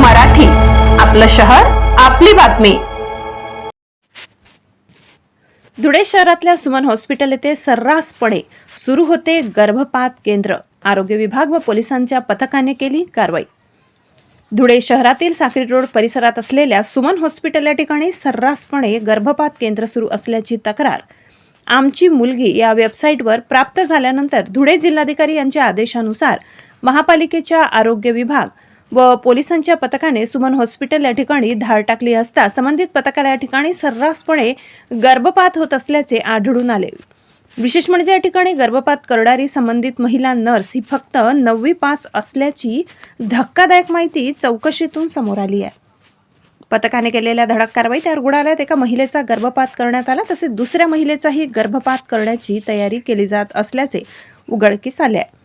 मराठी. आपलं शहर आपली बातमी. धुळे शहरातल्या सुमन हॉस्पिटल येथे सर्रासपणे सुरू होते गर्भपात केंद्र. आरोग्य विभाग व पोलिसांच्या पथकाने केली कारवाई. धुळे शहरातील साक्री रोड परिसरात असलेल्या सुमन हॉस्पिटल या ठिकाणी सर्रासपणे गर्भपात केंद्र सुरू असल्याची तक्रार आमची मुलगी या वेबसाईटवर प्राप्त झाल्यानंतर धुळे जिल्हाधिकारी यांच्या आदेशानुसार महापालिकेच्या आरोग्य विभाग व पोलिसांच्या पथकाने सुमन हॉस्पिटल या ठिकाणी धाड टाकली असता संबंधित पथकाला या ठिकाणी सर्रासपणे गर्भपात होत असल्याचे आढळून आले. विशेष म्हणजे या ठिकाणी गर्भपात करणारी संबंधित महिला नर्स ही फक्त नववी पास असल्याची धक्कादायक माहिती चौकशीतून समोर आली आहे. पथकाने केलेल्या धडक कारवाईत या रुग्णालयात एका महिलेचा गर्भपात करण्यात आला तसेच दुसऱ्या महिलेचाही गर्भपात करण्याची तयारी केली जात असल्याचे उघडकीस आले आहे.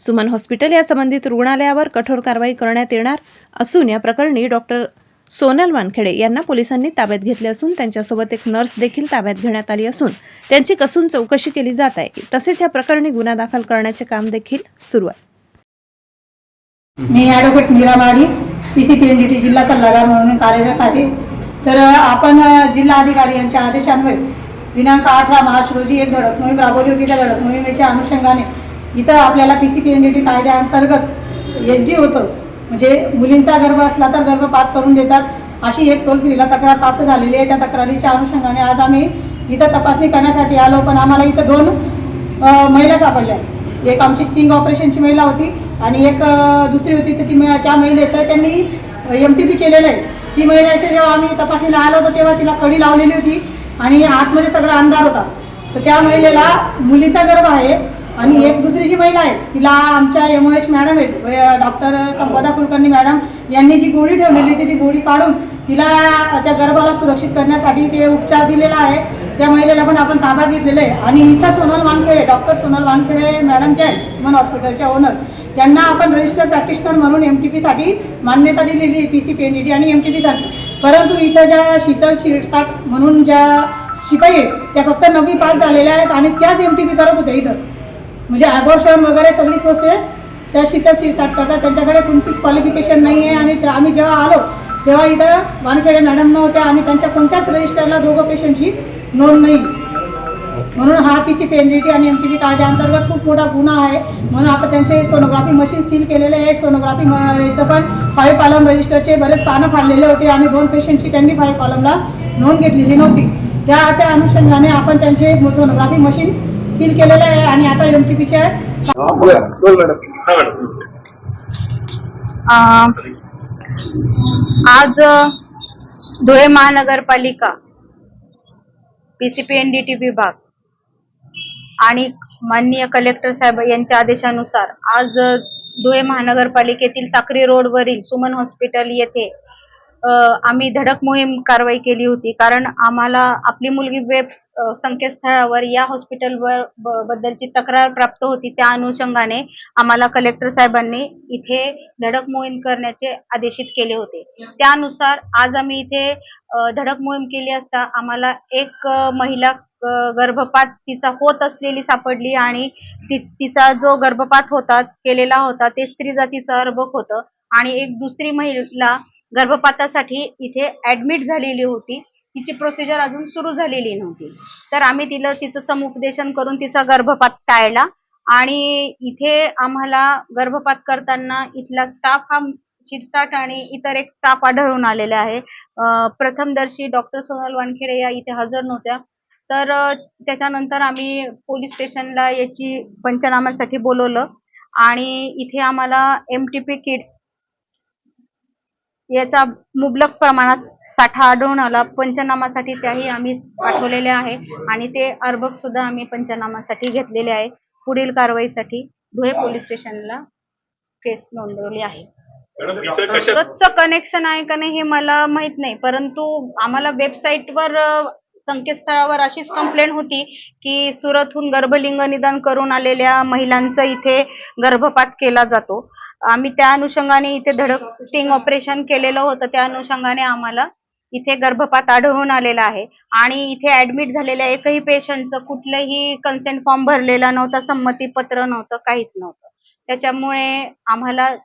सुमन हॉस्पिटल या संबंधित रुग्णालयावर कठोर कारवाई करण्यात येणार असून या प्रकरणी डॉक्टर सोनल वानखेडे यांना पोलिसांनी ताब्यात घेतले असून त्यांच्यासोबत एक नर्स देखील ताब्यात घेण्यात आली असून त्यांची कसून चौकशी केली जात आहे. तसेच या प्रकरणी गुन्हा दाखल करण्याचे काम देखील सुरू आहे. मी advocate Meera Madi P C P N D T जिल्हा सल्लागार म्हणून कार्यरत आहे. तर आपण जिल्हाधिकारी यांच्या आदेशान्वये दिनांक अठरा मार्च रोजी एक धडक मोहीम राबवली होती. त्या धडक मोहिमेच्या अनुषंगाने इथं आपल्याला P C P N D T कायद्याअंतर्गत एच डी होतं. म्हणजे मुलींचा गर्भ असला तर गर्भपात करून देतात. अशी एक टोल फ्रीला तक्रार प्राप्त झालेली आहे. त्या तक्रारीच्या अनुषंगाने आज आम्ही इथं तपासणी करण्यासाठी आलो पण आम्हाला इथं दोन महिला सापडल्या एक आमची स्टिंग ऑपरेशनची महिला होती आणि एक दुसरी होती. तर ती त्या महिलेचं त्यांनी एम टी पी केलेलं आहे. ती महिलेच्या जेव्हा आम्ही तपासणीला आलो होतो तेव्हा तिला कडी लावलेली होती आणि आतमध्ये सगळा अंधार होता. तर त्या महिलेला मुलीचा गर्भ आहे. आणि एक दुसरी जी महिला आहे तिला आमच्या एम ओ मॅडम आहेत डॉक्टर संपदा कुलकर्णी मॅडम यांनी जी गोळी ठेवलेली होती ती गोळी काढून तिला त्या गर्भाला सुरक्षित करण्यासाठी ते उपचार दिलेला आहे. त्या महिलेला पण आपण ताबा घेतलेला आहे. आणि इथं सोनल वानखेडे डॉक्टर सोनल वानखेडे मॅडम जे आहेत सुमन हॉस्पिटलच्या ओनर त्यांना आपण रजिस्टर प्रॅक्टिशनर म्हणून एम टी पीसाठी मान्यता दिलेली आहे P C P N E D आणि एम टी पीसाठी परंतु इथं ज्या शीतल शिरसाट म्हणून ज्या शिपाई आहेत त्या फक्त नववी पास झालेल्या आहेत आणि त्याच एम टी पी करत होत्या इथं. म्हणजे ॲबॉर्शन वगैरे सगळी प्रोसेस त्या शीतल शिरसाट करतात. त्यांच्याकडे कोणतीच क्वालिफिकेशन नाही आहे आणि आम्ही जेव्हा आलो तेव्हा इथं वानखेडे मॅडम नव्हत्या आणि त्यांच्या कोणत्याच रजिस्टरला दोघं पेशंटची नोंद नाही. म्हणून हा P C P N D T आणि एम टी पी कायद्याअंतर्गत खूप मोठा गुन्हा आहे. म्हणून आपण त्यांचे सोनोग्राफी मशीन सील केलेले आहे. सोनोग्राफी म याचं पण फाईव्ह कॉलम रजिस्टरचे बरेच पानं फाडलेले होते आणि दोन पेशंटची त्यांनी फाईव्ह कॉलमला नोंद घेतलेली नव्हती. त्याच्या अनुषंगाने आपण त्यांचे सोनोग्राफी मशीन सील केलेलं आहे आणि आता एम टी पीचे हा, बोला. बोल मॅडम. हा मॅडम. अं, आज धुळे महानगरपालिका पीसीपीएनडीटी विभाग आणि माननीय कलेक्टर साहेब यांच्या आदेशानुसार आज धुळे महानगरपालिकेतील साक्री रोडवरील सुमन हॉस्पिटल येथे आम्ही धडक मोहीम कारवाई केली होती. कारण आम्हाला आपली मुलगी वेब संकेतस्थळावर या हॉस्पिटलवर बद्दलची तक्रार प्राप्त होती. त्या अनुषंगाने आम्हाला कलेक्टर साहेबांनी इथे धडक मोहीम करण्याचे आदेशित केले होते. त्यानुसार आज आम्ही इथे धडक मोहीम केली असता आम्हाला एक महिला गर्भपात तिचा होत असलेली सापडली आणि तिचा जो गर्भपात होता केलेला होता ते स्त्री जातीचं अर्भक होतं. आणि एक दुसरी महिला गर्भपातासाठी इथे ऍडमिट झालेली होती. तिची प्रोसिजर अजून सुरू झालेली नव्हती. तर आम्ही तिला तिचं समुपदेशन करून तिचा गर्भपात टाळला. आणि इथे आम्हाला गर्भपात करताना इथला स्टाफ हा शिरसाट आणि इतर एक स्टाफ आढळून आलेले आहे. प्रथमदर्शी डॉक्टर सोनल वानखेडे या इथे हजर नव्हत्या. तर त्याच्यानंतर आम्ही पोलीस स्टेशनला याची पंचनाम्यासाठी बोलवलं. आणि इथे आम्हाला एम टी पी किट्स याचा मुबलक प्रमाणात साठा आढळून आला. पंचनामासाठी त्याही आम्ही पाठवलेले आहे. आणि ते अर्भक सुद्धा आम्ही पंचनामासाठी घेतलेले आहे. पुढील कारवाईसाठी धुळे पोलीस स्टेशनला केस नोंदवली आहे. सुरतचं कनेक्शन आहे का नाही हे मला माहीत नाही. परंतु आम्हाला वेबसाईटवर संकेतस्थळावर अशीच कंप्लेंट होती की सुरतहून गर्भलिंग निदान करून आलेल्या महिलांचा इथे गर्भपात केला जातो. आम्ही त्या अनुषंगाने इथे धडक स्टिंग ऑपरेशन केलेलं होतं. त्या अनुषंगाने आम्हाला इथे गर्भपात आढळून आलेला आहे. आणि इथे ऍडमिट झालेल्या एकही पेशंटचं कुठलंही कन्सेंट फॉर्म भरलेला नव्हता संमती पत्र नव्हतं काहीच नव्हतं. त्याच्यामुळे आम्हाला